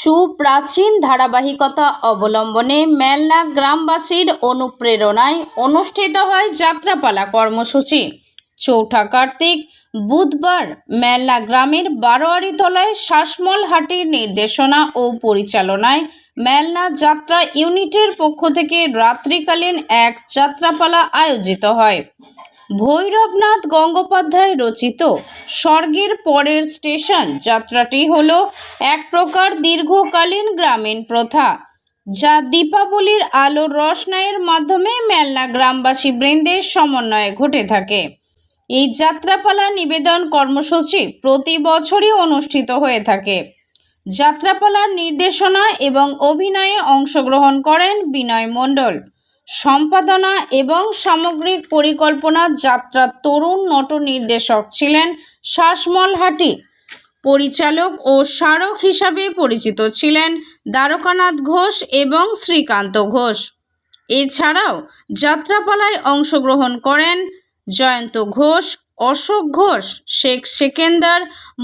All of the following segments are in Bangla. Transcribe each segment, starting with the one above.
সুপ্রাচীন ধারাবাহিকতা অবলম্বনে মেলনা গ্রামবাসীর অনুপ্রেরণায় অনুষ্ঠিত হয় যাত্রাপালা কর্মসূচি। চৌঠা কার্তিক, বুধবার মেলনা গ্রামের বারোয়ারিতলায় শ্বাসমূল হাটির নির্দেশনা ও পরিচালনায় মেলনা যাত্রা ইউনিটের পক্ষ থেকে রাত্রিকালীন এক যাত্রাপালা আয়োজিত হয়। ভৈরবনাথ গঙ্গোপাধ্যায় রচিত স্বর্গের পরের স্টেশন। যাত্রাটি হল এক প্রকার দীর্ঘকালীন গ্রামীণ প্রথা, যা দীপাবলির আলোর রসনায়ের মাধ্যমে মেলনা গ্রামবাসী বৃন্দের সমন্বয়ে ঘটে থাকে। এই যাত্রাপালা নিবেদন কর্মসূচি প্রতি বছরই অনুষ্ঠিত হয়ে থাকে। যাত্রাপালার নির্দেশনা এবং অভিনয়ে অংশগ্রহণ করেন বিনয় মণ্ডল। সম্পাদনা এবং সামগ্রিক পরিকল্পনা যাত্রা তরুণ নট নির্দেশক ছিলেন শ্বাসমূল হাটি। পরিচালক ও স্মারক হিসাবে পরিচিত ছিলেন দ্বারকানাথ ঘোষ এবং শ্রীকান্ত ঘোষ। এছাড়াও যাত্রাপালায় অংশগ্রহণ করেন জয়ন্ত ঘোষ, অশোক ঘোষ, শেখ সেকেন্দার,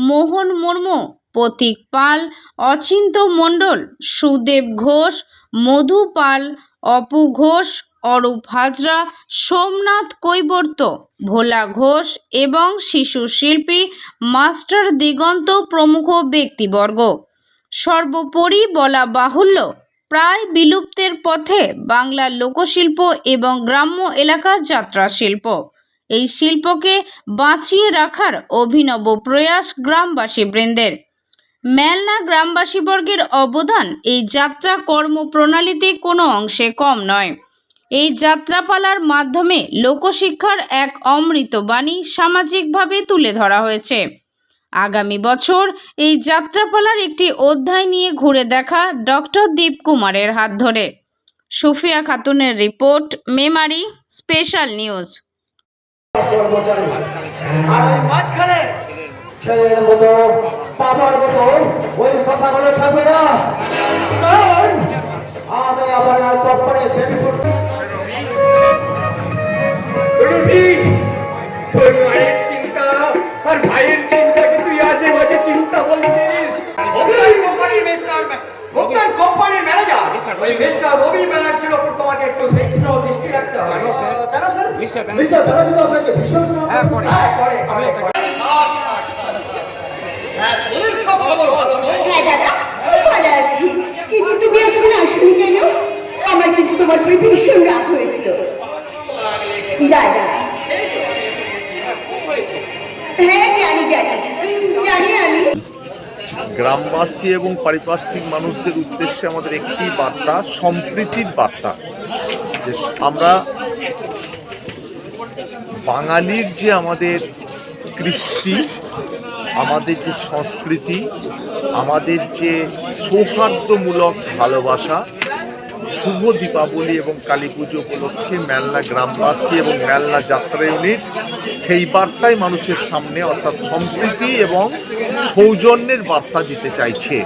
মোহন মুর্মু, প্রতীক পাল, অচিন্ত মণ্ডল, সুদেব ঘোষ, মধু পাল, অপু ঘোষ অরূপ হাজরা, সোমনাথ কৈবর্ত, ভোলা ঘোষ এবং শিশু শিল্পী মাস্টার দিগন্ত প্রমুখ ব্যক্তিবর্গ। সর্বোপরি বলা বাহুল্য, প্রায় বিলুপ্তের পথে বাংলার লোকশিল্প এবং গ্রাম্য এলাকার যাত্রা শিল্প। এই শিল্পকে বাঁচিয়ে রাখার অভিনব প্রয়াস গ্রামবাসী বৃন্দের মেলনা গ্রামবাসীবর্গের অবদান এই যাত্রা কর্মপ্রণালীতে কোনো অংশে কম নয়। এই যাত্রাপালার মাধ্যমে লোকশিক্ষার এক অমৃত বাণী সামাজিকভাবে তুলে ধরা হয়েছে। আগামী বছর এই যাত্রাপালার একটি অধ্যায় নিয়ে ঘুরে দেখা ডক্টর দীপ কুমারের হাত ধরে। সুফিয়া খাতুনের রিপোর্ট, মেমারি, স্পেশাল নিউজ। বাবার মতো, ওই থাকবে না। আর ভাইয়ের চিন্তাকে তুই আজে বাজে চিন্তা বলছিস? কোম্পানির মিস্টার ভোগলাই কোম্পানির ম্যানেজার? ওই মিস্টার রবি ব্যানার্জির ওপর তোমাকে একটু তীক্ষ্ণ দৃষ্টি রাখতে হবে কেন স্যার মিস্টার ব্যানার্জি তো আপনাকে ভীষণ হ্যাঁ করে। হ্যাঁ করে করে করে। হ্যাঁ তোদের সব খবর ভালো হ্যাঁ দাদা ভালো আছি। কিন্তু তুমি এতক্ষণ আসনি কেন? আমার কিন্তু তোমার উপরে ভীষণ রাগ হয়েছিল। দাদা গ্রামবাসী এবং পারিপার্শ্বিক মানুষদের উদ্দেশ্যে আমাদের একটি বার্তা, সম্প্রীতির বার্তা, যে আমরা বাঙালির যে আমাদের কৃষ্টি, আমাদের যে সংস্কৃতি, আমাদের যে সৌহার্দ্যমূলক ভালোবাসা শুভ দীপাবলি এবং কালী পুজো উপলক্ষে মেলনা গ্রামবাসী এবং মেলনা যাত্রা ইউনিট, সেই বার্তাই মানুষের সামনে অর্থাৎ সম্প্রীতি এবং সৌজন্যের বার্তা দিতে চাইছে।